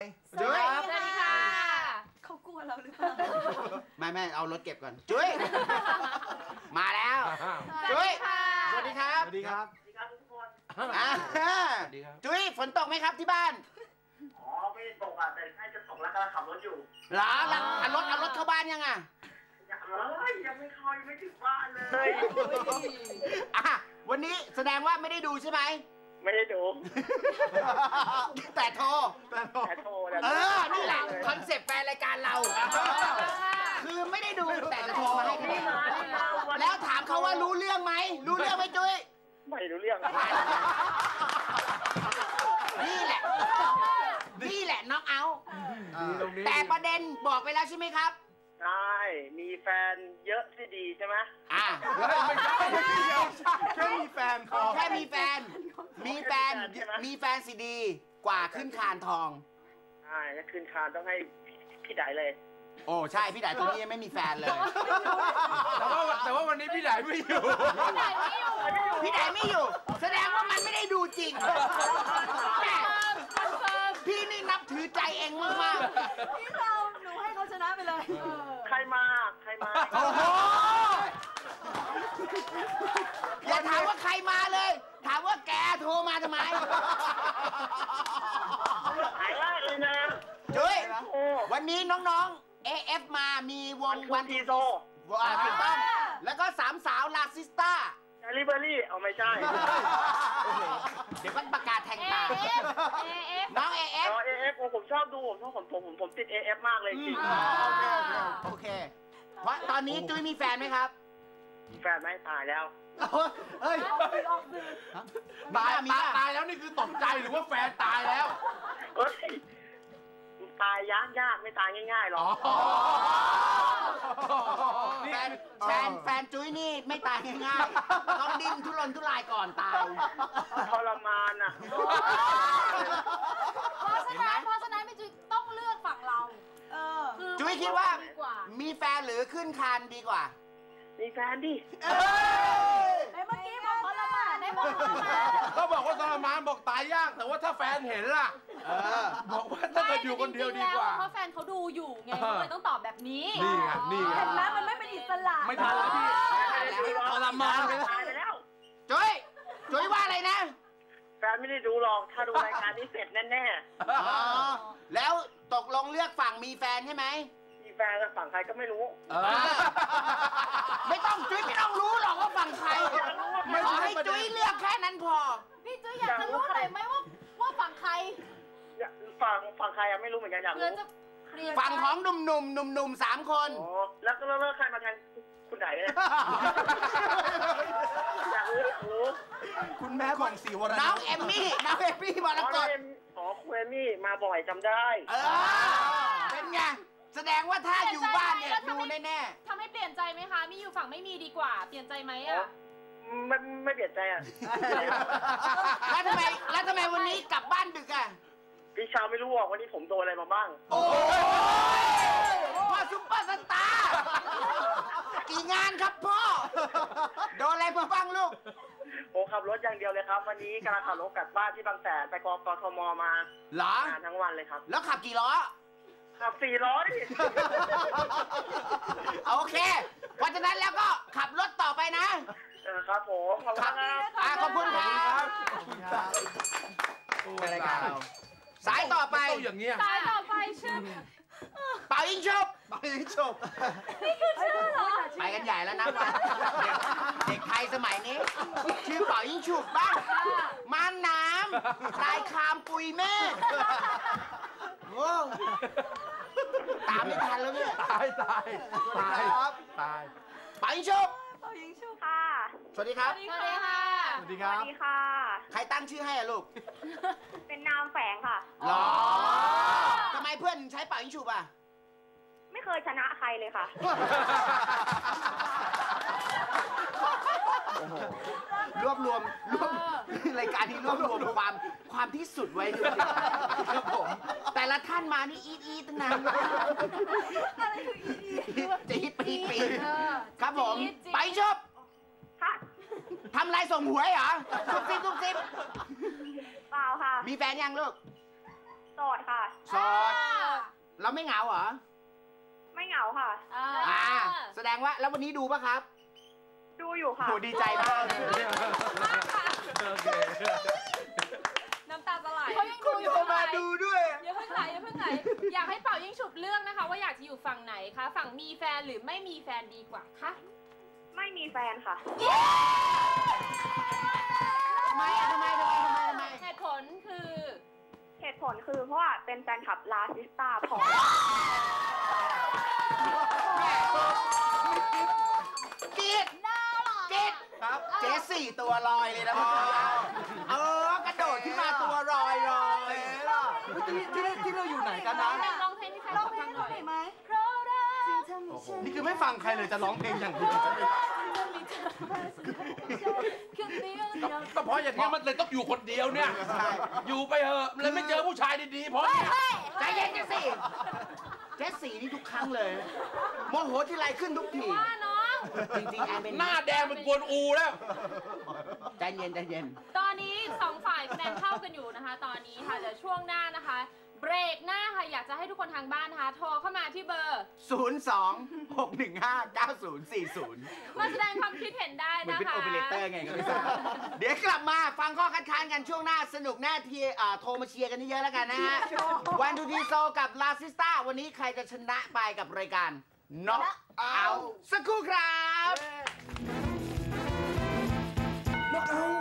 จุ้ยสวัสดีค่ะ เขากลัวเราหรือเปล่า ไม่ไม่เอารถเก็บก่อน จุ้ย มาแล้ว จุ้ย สวัสดีครับ สวัสดีครับอ่าจุ้ย ฝนตกไหมครับที่บ้าน อ๋อ ไม่ได้ตกอะ แต่ใกล้จะตกแล้วกำลังขับรถอยู่เหรอแล้วเอารถเอารถเข้าบ้านยังอะยังเลยยังไม่เข้ายังไม่ถึงบ้านเลยอะวันนี้แสดงว่าไม่ได้ดูใช่ไหม ไม่ได้ดู แต่โทรแต่โทรแล้วเออนี่แหละคอนเซปต์แฟนรายการเรา คือไม่ได้ดูแต่จะโทรมาให้คะแนนแล้วถามเขาว่ารู้เรื่องไหม รู้เรื่องไหมจุ้ย ไม่รู้เรื่อง นี่แหละ นี่แหละน็อกเอาท์ดีตรงนี้แต่ประเด็นบอกไปแล้วใช่ไหมครับ ใช่มีแฟนเยอะที่ดีใช่ไหมอ่าเฮ้ยไม่ใช่ไม่ใช่แค่มีแฟนพอแค่มีแฟน มีแฟน มีแฟนสิดีกว่าขึ้นคานทอง ใช่ถ้าคืนคานต้องให้พี่ไดเลย โอ้ใช่พี่ดายตรงนี้ยังไม่มีแฟนเลย แต่ว่าแต่ว่าวันนี้พี่ใหญ่ไม่อยู่ไหนไม่อยู่ พี่ดายไม่อยู่ แสดงว่ามันไม่ได้ดูจริงแม่คอนเฟิร์มพี่นี่นับถือใจเองมากพี่เราหนูให้เขาชนะไปเลยใคร มาใครมาๆโอ้โหอย่าถามว่าใครมาเลย ถามว่าแกโทรมาทำไมหายแรกเลยนะจุ้ยโอ้วันนี้น้องๆ AF มามีววังนวัวันนทีโซอ่าถูกต้อง แล้วก็สามสาวลาซิสตาเดลิเวอรี่เอาไม่ใช่ เดี๋ยวก็ประกาศแทงเอตาเอฟเอเอฟน้อง AF อ๋อเอฟผม ชอบดูผมชอบผมผมผมผมติดเอฟมากเลยจริงอ่าโอเคโอเคโอเค เพราะตอนนี้จุ้ยมีแฟนไหมครับมีแฟนไหมตายแล้ว เฮ้ยออกสื่อตายมีตายป่ะตายแล้วนี่คือตกใจหรือว่าแฟนตายแล้วเฮ้ยตายยากยากไม่ตายง่ายๆหรอกแฟนแฟนแฟนจุ้ยนี่ไม่ตายง่ายๆต้องดิ้นทุรนทุรายก่อนตาย ทรมานอะเพราะฉะนั้นเพราะฉะนั้นพี่จุ๊ยต้องเลือกฝั่งเรา เอ อคือจุ้ยคิดว่าดีกว่า มีแฟนหรือขึ้นคานดีกว่า มีแฟนดิในเมื่อกี้บอกเขาละมาได้บอกเขามาก็บอกว่าทรมานบอกตายยาก แต่ว่าถ้าแฟนเห็นล่ะเออบอกว่าถ้าเกิดอยู่คนเดียวดีกว่าเพราะแฟนเขาดูอยู่ไงเออเขาเลยต้องตอบแบบนี้นี่ไงนี่ไงเห็นไหมมันไม่เป็นอิสระไม่ทันแล้วพี่ทรมานไปแล้วตายไปแล้วจุ้ยจุ้ยว่าอะไรนะแฟนไม่ได้ดูหรอกถ้าดูรายการนี้เสร็จแน่อ๋อแล้วต กลงเลือกฝั่งมีแฟนใช่ไหมๆมีแฟนกับฝั่งใครก็ไม่รู้ เออ ไม่ต้องจุ้ยไม่ต้องรู้หรอกว่าฝั่งใครไม่ขอใช่ให้ประเด็นจุ้ยเลือกแค่นั้นพอ พี่จุ๊ยอยากจะรู้เลยไหมว่าว่าฝั่งใคร ฝั่งฝั่งใครอะไม่รู้เหมือนกันอยากเพื่อรู้จะเคลียร์ฝั่งของหนุ่มๆหนุ่มๆสามคน อ๋อแล้วก็เลิกใครมาแทนคุณไหนเนี่ยอยากรู้อยากรู้คุณแม่ของสีวรน้องเอมมี่น้องเอมมี่มรอ๋อกตเอ็ม อ๋อคุณเอมี่มาบ่อยจำได้ เออ เป็นไง แสดงว่าถ้าอยู่บ้านเนี่ยดูแน่ทำให้เปลี่ยนใจไหมคะ มีอยู่ฝั่งไม่มีดีกว่า เปลี่ยนใจไหมอะไม่ไม่เปลี่ยนใจอะ ๆแล้วทำไมแล้วทำไมวันนี้กลับบ้านดึกอะ พี่ชาวไม่รู้หรอกวันนี้ผมโดนอะไรมาบ้าง โอ้ยพ่อซุปเปอร์สตาร์กี่งานครับพ่อ โดนอะไรมาบ้างลูก โอ้ขับร ถอย่างเดียวเลยครับ วันนี้กำลังขับรถกลับบ้านที่บางแสนไปกกทมมาเหรอ งานทั้งวันเลยครับแล้วขับกี่ล้อ ขับสี่ร้อยโอเค เพราะฉะนั้นแล้วก็ขับรถต่อไปนะ เออครับผมขอบคุณครับ อ่าขอบคุณครับ ขอบคุณครับโอ้เป็นรายตการเราสายต่อไป ต้องอย่างเงี้ย สายต่อไปชื่อ เป่ายิงชุบ ไปจบไปกันใหญ่แล้วนะเด็กเด็กไทยสมัยนี้ ชื่อเป่ายิงฉุบบ้างม่านน้ำลายคามปุยเมฆโอ้ตามไม่ทันแล้วเนี่ย ตายตายตายตายเป่ายิงฉุบเอายิงชุบค่ะ สวัสดีครับ สวัสดีค่ะ สวัสดีสครัวับสดีค่ะ ใครตั้งชื่อให้อะลูก เป็นนามแฝงค่ะหรอทำไมเพื่อนถึงใช้เป่ายิงฉุบอะไม่ เคยชนะใครเลยค่ะรวบรวมรวบรายการนี้รวบรวมความความที่สุดไว้จริงๆครับผมแต่ละท่านมานี่อีดอีดตั้งนานจะอีดปีดปีดเออ ครับผม จี๊ดจี๊ด ไปชอบค่ะทำไรส่งหวยเหรอซุบซิบซุบซิบเปล่าค่ะมีแฟนยังลูกโสดค่ะโสดเราไม่เหงาเหรอไม่ เหงาค่ะ อ่าอ่าแสดงว่าแล้ววันนี้ดูปะครับดูอยู่ค่ะ โหดีใจมากโอเคน้ำตาจะไหลเขายังดูอยู่โทรมาดูด้วย อย่าเพิ่งไหลอย่าเพิ่งไหลอยากให้เป่ายิ่งฉุบเลือกนะคะ ว่าอยากจะอยู่ฝั่งไหนคะ ฝั่งมีแฟนหรือไม่มีแฟนดีกว่าคะไม่มีแฟนค่ะ ทำไมอะทำไมทำไมทำไมทำไม เหตุผลคือเหตุผลคือเพราะว่าเป็นแฟนคลับลาซิสตาพอ กิดกิดครับเจ๊สี่ตัวลอยเลยนะเมื่อกี้เออกระโดดขึ้นมาตัวลอยลอยที่ที่ที่เราอยู่ไหนกันนะ ร้องเพลงให้แฟนร้องคลับเพลฟังงหน่อยหน่อยไหมเพราะรักนี่คือไม่ฟังใครเลยจะร้องเพลงอย่างเดียวคือเดียวเดียวก็เพราะอย่างนี้ยมันเลยต้องอยู่คนเดียวเนี่ย อยู่ไปเถอะเลยไม่เจอผู้ชายดีๆเพราะเนี่ย ใจเย็นเจ๊สี่ เจ๊สี่นี่ทุกครั้งเลยโมโหที่ไรขึ้นทุกทีว่าน้อง จริงๆแอนเป็นหน้าแดงเป็นกวนอูแล้วใจเย็นใจเย็น ตอนนี้สองฝ่ายคะแนนเท่ากันอยู่นะคะ ตอนนี้ค่ะเดี๋ยวช่วงหน้านะคะ เบรกหน้าค่ะ อยากจะให้ทุกคนทางบ้านนะคะโทรเข้ามาที่เบอร์ 0 2 6 1 5 9 0 4 0 มาแสดงความคิดเห็นได้เหมือนนะเป็นคะ โอเปอเรเตอร์ไงก็ไม่ทราบเดี๋ยวกลับมาฟังข้อคัดค้านกันช่วงหน้าสนุกแน่ที่อ่าโทรมาเชียร์กันเยอะๆแล้วกันนะฮะวันดูดีโซกับลาซิสตาวันนี้ใครจะชนะไปกับรายการน็อกเอาสักครู่ครับน็อกเอา